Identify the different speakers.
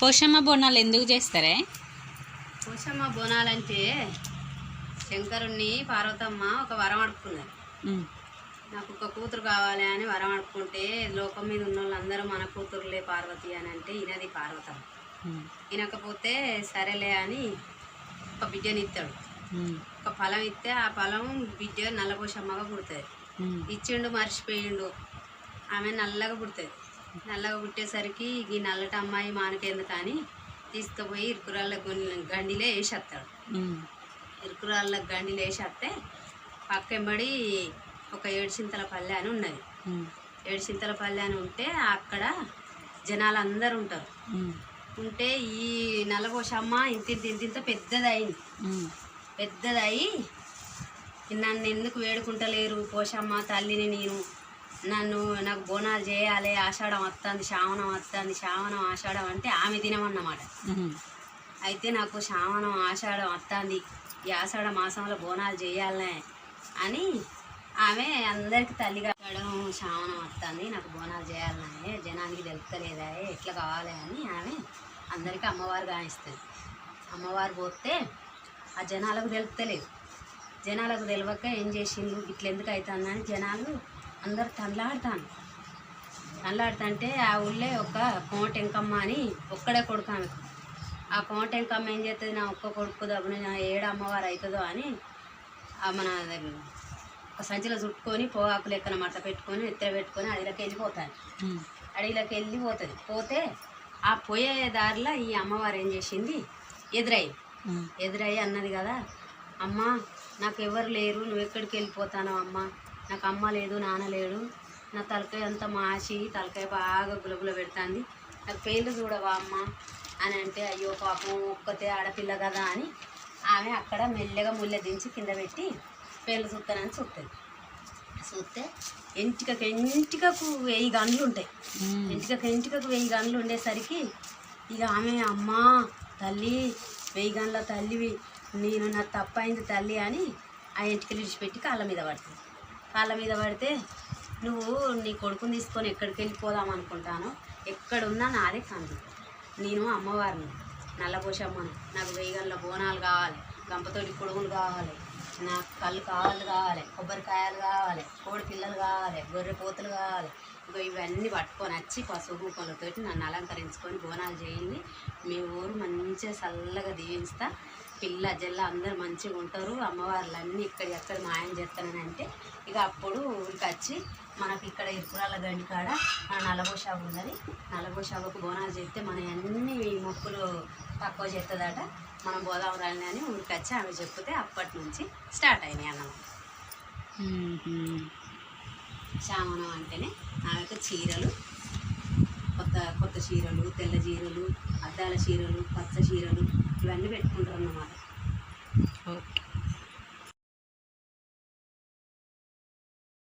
Speaker 1: పోషమ్మ బోనాలు ఎందుకు చేస్తారే?
Speaker 2: పోషమ్మ బోనాలంటే శంకరుణ్ణి పార్వతమ్మ ఒక వరం అడుక్కున్నది
Speaker 1: ఉమ్,
Speaker 2: నాకు ఒక కూతురు కావాలి అని వరం అడుక్కుంటే లోకం మీద ఉన్న వాళ్ళందరూ మన కూతురులే పార్వతి అని అంటే ఈయనది పార్వతమ్మ
Speaker 1: ఉమ్,
Speaker 2: ఈయనకపోతే సరేలే అని ఒక బిడ్డని ఇస్తాడు. ఒక ఫలం ఇస్తే ఆ ఫలం బిడ్డ నల్లపోషమ్మగా పుడుతుంది. ఇచ్చిండు మర్చిపోయిండు. ఆమె నల్లగా పుడుతుంది. నల్లగా పుట్టేసరికి ఈ నల్లటి అమ్మాయి మానకెందుకని తీసుకుపోయి ఇరుకురాళ్ళ గండిలో వేసేస్తాడు. ఇరుకురాళ్ళ గండిలో వేసేస్తే పక్కెంబడి ఒక ఏడుచింతల పల్లె అని ఉన్నది. ఏడుచింతల పల్లె అని ఉంటే అక్కడ జనాలు అందరూ ఉంటారు ఉంటే ఈ నల్లపోషమ్మ ఇంత ఇంత ఇంత ఇంత పెద్దది అయింది
Speaker 1: ఉమ్,
Speaker 2: పెద్దదయి నన్ను ఎందుకు వేడుకుంటలేరు పోషమ్మ తల్లిని నేను? నన్ను నాకు బోనాలు చేయాలి ఆషాఢం వస్తుంది శ్రావణం వస్తుంది శ్రావణం ఆషాఢం అంటే ఆమె దినమన్నమాట.
Speaker 1: ఉమ్,
Speaker 2: అయితే నాకు శ్రావణం ఆషాఢం వస్తుంది ఈ ఆషాఢ మాసంలో బోనాలు చేయాలనే అని ఆమె అందరికి తల్లిగా ఆషాఢం శ్రావణం వస్తుంది నాకు బోనాలు చేయాలనే జనానికి తెలుస్తలేదా ఎట్లా కావాలి అని ఆమె అందరికీ అమ్మవారు గాయిస్తుంది అమ్మవారు పోతే ఆ జనాలకు తెలుస్తలేదు జనాలకు తెలియక ఏం చేసిండు ఇట్లా ఎందుకు అవుతుందని జనాలు అందరు తనలాడుతాను తనలాడుతుంటే ఆ ఊళ్ళో ఒక కోటెంకమ్మ అని ఒక్కడే కొడుకు ఆమెకు ఆ కోటెంకమ్మ ఏం చేస్తుంది నా ఒక్క కొడుకు దబ్బున నా ఏడు అమ్మవారు అవుతుందో అని ఆ మన ఒక సంచిలో చుట్టుకొని పోగాకు లెక్కన మట్ట పెట్టుకొని ఎత్తర పెట్టుకొని అడవిలోకి వెళ్ళిపోతాను అడవిలోకి వెళ్ళిపోతుంది పోతే ఆ పోయే దారిలో ఈ అమ్మవారు ఏం చేసింది? ఎదురయ్యి ఎదురయ్యి అన్నది కదా అమ్మ నాకు ఎవరు లేరు. నువ్వు ఎక్కడికి వెళ్ళిపోతానో అమ్మ. నాకు అమ్మ లేదు నాన్న లేడు. నా తలకాయ అంతా మాసి తలకాయ బాగా గులగుల పెడుతుంది. నాకు పేర్లు చూడవా అమ్మ? అని అంటే అయ్యో పాపం ఒక్కతే ఆడపిల్ల కదా అని ఆమె అక్కడ మెల్లగా ముళ్ళ దించి కింద పెట్టి పేర్లు చూస్తానని చూస్తుంది చూస్తే ఎంటికకు ఎంటికకు వెయ్యి గంటలు ఉంటాయి. ఇంటికి ఇంటికి వెయ్యి గంటలు ఉండేసరికి ఇక ఆమె అమ్మా తల్లి వెయ్యి గంటల తల్లివి నేను నా తప్పైంది తల్లి అని ఆ ఇంటికి విడిచిపెట్టి కాళ్ళ మీద పడుతుంది. కాళ్ళ మీద పడితే నువ్వు నీ కొడుకుని తీసుకొని ఎక్కడికి వెళ్ళిపోదాం అనుకుంటాను? ఎక్కడున్నా నాదే కంది నేను అమ్మవారిని. నల్లపోషమ్మను నాకు వెయ్యి గంటల బోనాలు కావాలి. గంపతోటి కొడుకులు కావాలి. నాకు కళ్ళు కావాలి కావాలి. కొబ్బరికాయలు కావాలి. కోడి పిల్లలు కావాలి. గొర్రె పోతులు కావాలి. ఇగో ఇవన్నీ పట్టుకొని వచ్చి పసుపు కొలతోటి నన్ను అలంకరించుకొని బోనాలు చేయండి. మీ ఊరు మంచిగా చల్లగా దీవిస్తా. పిల్ల జల్ల అందరు మంచిగా ఉంటారు. అమ్మవార్లు అన్నీ ఇక్కడ ఎక్కడ మాయం చేస్తానని అంటే ఇక అప్పుడు ఊరికి వచ్చి మనకి ఇక్కడ ఇరుకురాల గండి కాడ మన నల్లబోషాబు ఉన్నది. నల్లబోషాబుకు బోనాలు చేస్తే మన అన్ని మొక్కులు తక్కువ చేస్తుందట మనం పోదాం రాని అని ఊరికి వచ్చి ఆమె చెప్తే అప్పటి నుంచి స్టార్ట్ అయినాయి అన్నమాట. శ్రావణం అంటేనే ఆమెకు చీరలు. కొత్త కొత్త చీరలు తెల్ల చీరలు అద్దాల చీరలు పచ్చ చీరలు ఇవన్నీ పెట్టుకుంటారు అన్నమాట